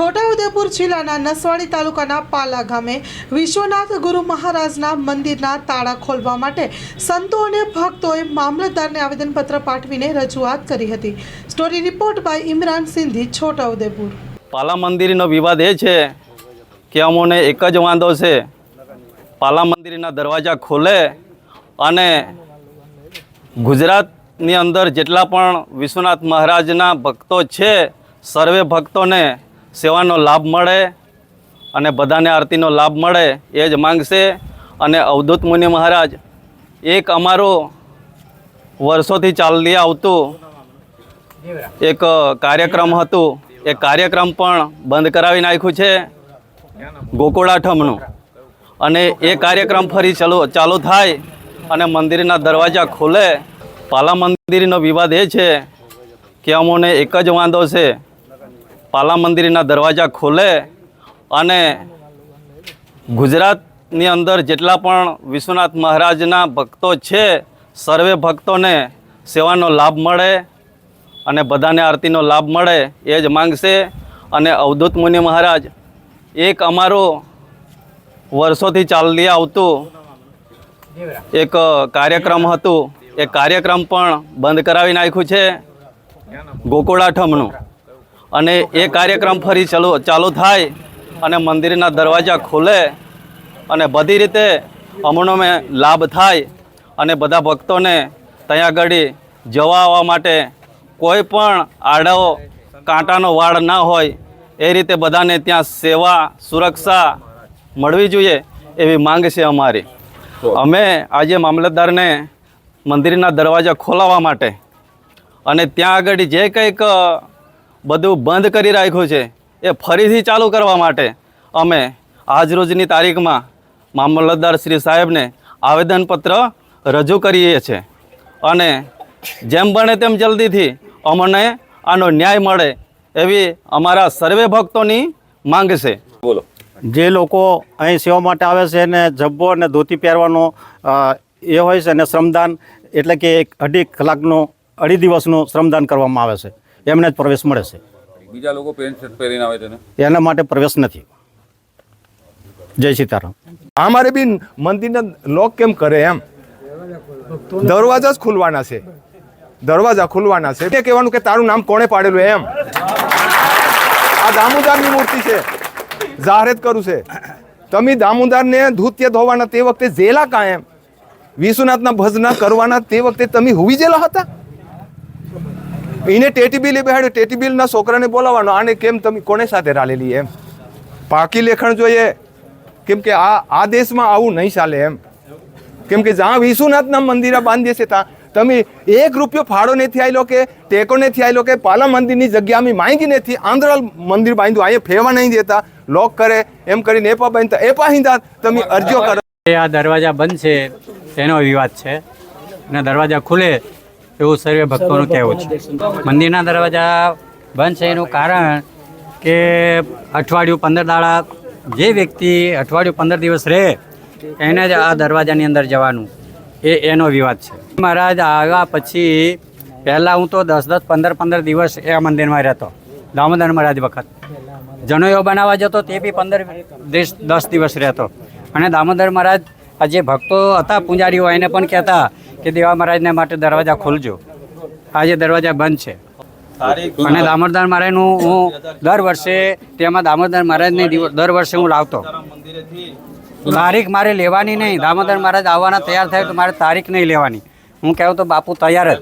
છોટાઉદેપુર જિલ્લાના નસવાડી તાલુકાના પાલા ગામે વિશ્વનાથ ગુરુ મહારાજના મંદિરના તાળા ખોલવા માટે સંતો અને ભક્તોએ મામલતદારને આવેદનપત્ર પાઠવીને રજૂઆત કરી હતી. Story report by Imran Sindhi, Chhotaudepur. Pala મંદિરનો વિવાદ એ છે કે અમોને એક જ વાંધો છે. પાલા મંદિરના દરવાજા ખોલે અને ગુજરાતની અંદર જેટલા પણ વિશ્વનાથ મહારાજના ભક્તો છે, સર્વે ભક્તોને સેવાનો લાભ મળે અને બધાને આરતીનો લાભ મળે એ જ માંગશે. અને અવધૂત મુનિ મહારાજ, એક અમારું વર્ષોથી ચાલી આવતું એક કાર્યક્રમ હતું. એ કાર્યક્રમ પણ બંધ કરાવી નાખ્યું છે ગોકુળાઠમનું અને એ કાર્યક્રમ ફરી ચાલુ ચાલુ થાય અને મંદિરના દરવાજા ખુલે. પાલા મંદિરનો વિવાદ એ છે કે અમોને એક જ વાંધો છે. પાલા મંદિરના દરવાજા ખોલે અને ગુજરાતની અંદર જેટલા પણ વિશ્વનાથ મહારાજના ભક્તો છે, સર્વે ભક્તોને સેવાનો લાભ મળે અને બધાને આરતીનો લાભ મળે એ જ માંગશે. અને અવધૂત મુનિ મહારાજ, એક અમારો વર્ષોથી ચાલી આવતું એક કાર્યક્રમ હતું. એ કાર્યક્રમ પણ બંધ કરાવી નાખ્યું છે. ગોકુળાઠમનું. અને એ કાર્યક્રમ ફરી ચાલુ ચાલુ થાય અને મંદિરના દરવાજા ખોલે અને બધી રીતે અમણો મેં લાભ થાય અને બધા ભક્તોને ત્યાં આગળ જવા આવવા માટે કોઈ પણ આડો કાંટાનો વાળ ના હોય, એ રીતે બધાને ત્યાં સેવા, સુરક્ષા મળવી જોઈએ એવી માંગ છે અમારી. અમે આજે મામલતદારને મંદિરના દરવાજા ખોલાવવા માટે અને ત્યાં આગળ જે કંઈક બધું બંધ કરી રાખ્યું છે. એ ફરીથી ચાલુ કરવા માટે અમે આજરોજની તારીખમાં મામલતદાર શ્રી સાહેબને આવેદનપત્ર રજૂ કરીએ છીએ. અને જેમ બને તેમ જલ્દીથી અમને આનો ન્યાય મળે એવી અમારા સર્વે ભક્તોની માંગ છે. બોલો. જે લોકો અહીં સેવા માટે આવે છે એને જબ્બો અને ધોતી પહેરવાનો એ હોય છે અને શ્રમદાન એટલે કે એક અઢી કલાકનું અઢી દિવસનું શ્રમદાન કરવામાં આવે છે. એમને જ પ્રવેશ મળે છે. બીજા લોકો પેન્ટ શર્ટ પહેરીને આવે છે એના માટે પ્રવેશ નથી. જય સીતારામ. અમારે બી મંદિરના લોક કેમ કરે એમ? દરવાજા જ ખુલવાના છે. દરવાજા ખુલવાના છે. તે કહેવાનું કે તારું નામ કોણે પાડેલું એમ? આ દામોદરની મૂર્તિ છે. જાહેરાત કરું છે. તમે દામોદરને ધૂત્ય ધોવાના તે વખતે જેલા કા એમ વિશ્વનાથના ભજના કરવાના તે વખતે તમે હુવી જેલા હતા? એને ટેટી બિલ બેહાડ્યું. ટેટી બિલના છોકરાને બોલાવવાનો. આને કેમ તમે કોને સાથે રાલેલી એમ? પાકી લેખણ જોઈએ. કેમ કે આ આ દેશમાં આવું નહીં ચાલે એમ. કેમ કે જ્યાં વિશ્વનાથના મંદિરા બાંધીએ છે ત્યાં તમે એક રૂપિયો ફાળો નથી આવેલો કે ટેકો નથી આવેલો કે પાલા મંદિરની જગ્યા અમે માંગી નથી. આંધ્રાલ મંદિર બાંધ્યું. અહીંયા ફેવા નહીં દેતા. લોક કરે. એમ કરીને એપા બાંધતા. એપા હિંદા તમે અરજીઓ કરો. આ દરવાજા બંધ છે. તેનો વિવાદ છે. અને દરવાજા ખુલે. એવું સર્વે ભક્તોનું કહેવું છે. મંદિરના દરવાજા બંધ છે એનું કારણ કે અઠવાડિયું પંદર દાડા જે વ્યક્તિ અઠવાડિયું પંદર દિવસ રહે એને જ આ દરવાજાની અંદર જવાનું. એ એનો વિવાદ છે. મહારાજ આવ્યા પછી પહેલાં હું તો દસ દસ પંદર પંદર દિવસ એ મંદિરમાં રહેતો. દામોદર મહારાજ વખત. જનોયો બનાવવા જતો તે બી પંદર દસ દિવસ રહેતો. અને દામોદર મહારાજ આ જે ભક્તો હતા પૂજારીઓ એને પણ કહેતા કે દેવા મહારાજને માટે દરવાજા ખોલજો. આજે દરવાજા બંધ છે. અને દામોદર મહારાજનું હું દર વર્ષે તેમાં દામોદર મહારાજને દર વર્ષે હું લાવતો. તારીખ મારે લેવાની નહીં. દામોદર મહારાજ આવવાના તૈયાર થાય તો મારે તારીખ નહીં લેવાની. હું કહેવું તો બાપુ તૈયાર જ.